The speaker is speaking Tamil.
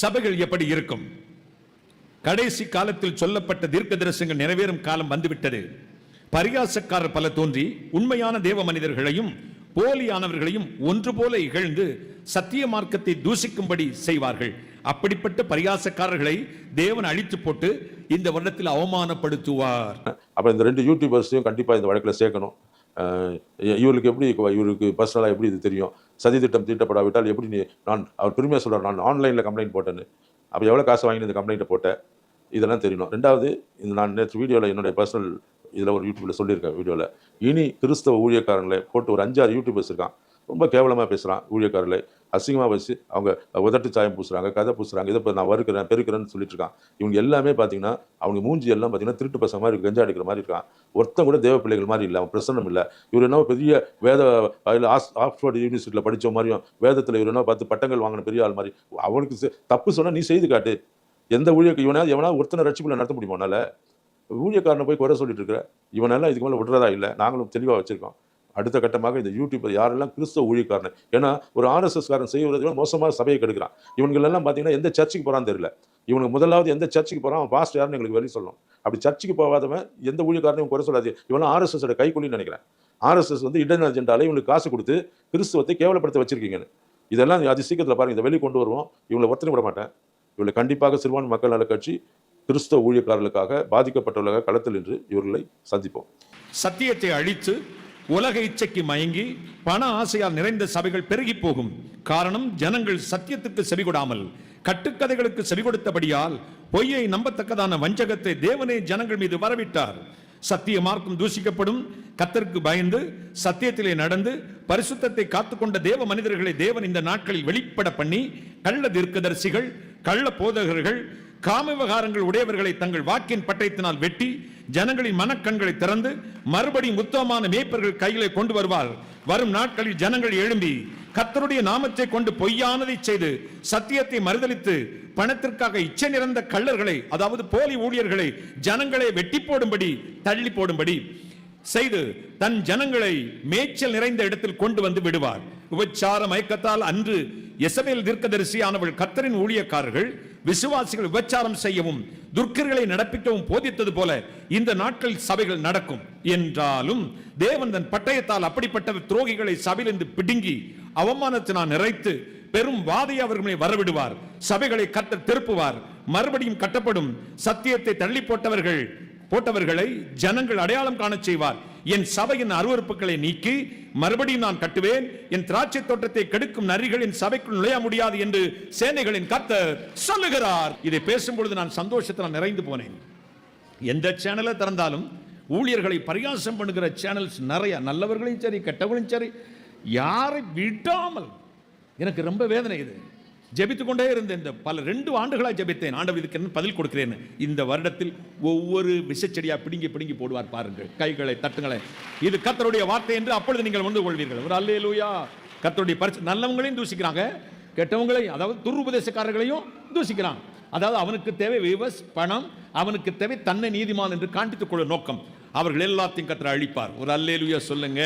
சபைகள் எப்படி இருக்கும்? கடைசி காலத்தில் சொல்லப்பட்ட தீர்க்க தரிசனங்கள் நிறைவேறும் காலம் வந்துவிட்டது. பரியாசக்காரர் பல தோன்றி உண்மையான தேவ மனிதர்களையும் போலியானவர்களையும் ஒன்று போல இகழ்ந்து சத்திய மார்க்கத்தை தூசிக்கும்படி செய்வார்கள். அப்படிப்பட்ட பரியாசக்காரர்களை தேவன் அழித்து போட்டு இந்த வருடத்தில் அவமானப்படுத்துவார். அப்ப இந்த ரெண்டு யூடியூபர்ஸையும் கண்டிப்பாக இந்த வழக்கில் சேர்க்கணும். இவருக்கு எப்படி இவருக்கு பர்சனலாக எப்படி இது தெரியும்? சதி திட்டம் தீட்டப்படாவிட்டால் எப்படி நீ நான் அவர் பெருமையாக சொல்கிறார் நான் ஆன்லைனில் கம்ப்ளைண்ட் போட்டேன்னு. அப்போ எவ்வளோ காசு வாங்கி இந்த கம்ப்ளைண்ட்டை போட்டேன் இதெல்லாம் தெரியணும். ரெண்டாவது இந்த நான் நேற்று வீடியோவில் என்னுடைய பர்சனல் இதில் ஒரு யூடியூப்பில் சொல்லியிருக்கேன் வீடியோவில் இனி கிறிஸ்தவ ஊழியக்காரங்களை போட்டு ஒரு அஞ்சாறு யூடியூபர்ஸ் இருக்கான். ரொம்ப கேவலமாக பேசுகிறான் ஊழியக்காரர்களை. அசிங்கமாக வச்சு அவங்க உதட்டு சாயம் பூசுகிறாங்க கதை பூசுகிறாங்க இதை இப்போ நான் வருக்கிறேன் பெருக்கிறேன்னு சொல்லிட்டு இருக்கான். இவங்க எல்லாமே பார்த்தீங்கன்னா அவங்க மூஞ்சி எல்லாம் பார்த்தீங்கன்னா திருட்டு பசங்க மாதிரி கஞ்சா அடிக்கிற மாதிரி இருக்கான். ஒருத்தன் கூட தேவ பிள்ளைகள் மாதிரி இல்லை அவன் பிரசன்னம் இல்லை. இவர் என்ன பெரிய வேத அதில் ஆஸ் ஆக்ஸ்போர்ட் யூனிவர்சிட்டியில் படிச்ச மாதிரியும் வேதத்தில் இவர் என்ன பார்த்து பட்டங்கள் வாங்கின பெரிய ஆள் மாதிரி. அவனுக்கு தப்பு சொன்னால் நீ செய்து காட்டு. எந்த ஊழியக்கு இவனாவது எவனா ஒருத்தனை ரட்சிப்பில் நடத்த முடியுமா ஊழியக்காரனை போய் குறை சொல்லிட்டு இருக்கிற இவனெல்லாம் இதுக்கு மேலே விடுறதா இல்லை? நாங்களும் தெளிவாக வச்சுருக்கோம். அடுத்த கட்டமாக இந்த யூடியூபர் யாரெல்லாம் கிறிஸ்தவ ஊழியக்காரன்? ஏன்னா ஒரு ஆர்எஸ்எஸ் காரன் செய்வதை மோசமாக சபையை கெடுக்கிறான். இவங்களெல்லாம் பார்த்தீங்கன்னா எந்த சர்ச்சுக்கு போகிறான்னு தெரியல. இவனுக்கு முதலாவது எந்த சர்ச்சுக்கு போகிறான் அவன் பாஸ்ட் யாருன்னு எங்களுக்கு வெளி சொல்லணும். அப்படி சர்ச்சுக்கு போகாதவன் எந்த ஊழியக்காரனையும் குறை சொல்லாது. இவெல்லாம் ஆர்எஸ்எஸோட கைக்குள்ளின்னு நினைக்கிறேன். ஆர்எஸ்எஸ் வந்து இடன் அஜெண்டாவில் இவனுக்கு காசு கொடுத்து கிறிஸ்துவத்தை கேவலப்படுத்த வச்சிருக்கீங்கன்னு. இதெல்லாம் அது சீக்கிரத்தில் பாருங்கள் இதை வெளியே கொண்டு வருவோம். இவங்களை ஒருத்தனை விட மாட்டேன். இவங்களை கண்டிப்பாக சிறுபான்மை மக்கள் நல கட்சி கிறிஸ்தவ ஊழியக்காரர்களுக்காக பாதிக்கப்பட்டவர்களாக களத்தில் இன்று இவர்களை சந்திப்போம். சத்தியத்தை அழித்து உலக இச்சைக்கு மயங்கி பண ஆசையால் நிறைந்த சபைகள் பெருகி போகும். காரணம் ஜனங்கள் சத்தியத்துக்கு செவிகொடாமல் கட்டுக்கதைகளுக்கு செவி கொடுத்தபடியால் பொய்யை நம்பத்தக்கதான வஞ்சகத்தை தேவனே ஜனங்கள் மீது வரவிட்டார். சத்திய மார்க்கம் தூஷிக்கப்படும் கத்தருக்கு பயந்து சத்தியத்திலே நடந்து பரிசுத்தத்தை காத்துக்கொண்ட தேவ மனிதர்களை தேவன் இந்த நாட்களில் வெளிப்பட பண்ணி கள்ள தீர்க்கதரிசிகள் கள்ள போதகர்கள் காம விவகாரங்கள் உடையவர்களை தங்கள் வாக்கின் பட்டயத்தினால் வெட்டி ஜனங்களின் மனக்கண்களை திறந்து மறுபடியும் உத்தமமான மேய்ப்பர்கள் கைகளை கொண்டு வருவார். வரும் நாட்களில் ஜனங்கள் எழும்பி கத்தருடைய நாமத்தை கொண்டு பொய்யானதை செய்து சத்தியத்தை மறுதலித்து பணத்திற்காக இச்சை நிறைந்த கள்ளர்களை அதாவது போலி ஊழியர்களை ஜனங்களை வெட்டி போடும்படி தள்ளி போடும்படி செய்து தன் ஜனங்களை மேய்ச்சல் நிறைந்த இடத்தில் கொண்டு வந்து விடுவார். உபச்சார மயக்கத்தால் அன்று எசபேல் தீர்க்கதரிசியானவள் கத்தரின் ஊழியக்காரர்கள் விசுவாசிகள் விபச்சாரம் செய்யவும் துர்க்கர்களை நடப்பிக்கவும் போதித்தது போல இந்த நாட்களில் சபைகள் நடக்கும். என்றாலும் தேவன் தன் பட்டயத்தால் அப்படிப்பட்ட துரோகிகளை சபையிலிருந்து பிடுங்கி அவமானத்தினால் நிறைத்து பெரும் வாதை அவர்களை வரவிடுவார். சபைகளை கட்ட திருப்புவார். மறுபடியும் கட்டப்படும் சத்தியத்தை தள்ளி போட்டவர்கள் போட்டவர்களை ஜனங்கள் அடையாளம் காணச் செய்வார். என் சபையின் அருவறுப்புகளை நீக்கி மறுபடியும் நான் கட்டுவேன். என் திராட்சை தோட்டத்தை கெடுக்கும் நரிகளின் சபைக்குள் நுழைய முடியாது என்று சேனைகளின் கர்த்தர் சொல்லுகிறார். இதை பேசும்பொழுது நான் சந்தோஷத்தில் நிறைந்து போனேன். எந்த சேனலை திறந்தாலும் ஊழியர்களை பரிகாசம் பண்ணுகிற சேனல்ஸ் நிறைய. நல்லவர்களையும் சரி கெட்டவர்களும் சரி யாரை விடாமல். எனக்கு ரொம்ப வேதனை இது. ஜெபித்து கொண்டே இருந்தேன் இந்த பல ரெண்டு ஆண்டுகளாக ஜெபித்தேன். ஆண்டவர் இதுக்கு என்ன பதில் கொடுக்கிறேன் இந்த வருடத்தில் ஒவ்வொரு விஷச்செடியாக பிடுங்கி பிடுங்கி போடுவார் பாருங்கள். கைகளை தட்டுங்களை இது கர்த்தருடைய வார்த்தை என்று அப்பொழுது நீங்கள் வந்து கொள்வீர்கள். ஒரு அல்லேலூயா. கத்தருடைய பரிசு நல்லவங்களையும் தூசிக்கிறாங்க. கெட்டவங்களையும் அதாவது துருபதேசக்காரர்களையும் தூசிக்கிறான். அதாவது அவனுக்கு தேவை விவஸ் பணம் அவனுக்கு தேவை தன்னை நீதிமான் என்று காண்பித்துக் கொள்ள நோக்கம். அவர்கள் எல்லாத்தையும் கத்தரை அழிப்பார். ஒரு அல்லேலுயா சொல்லுங்க.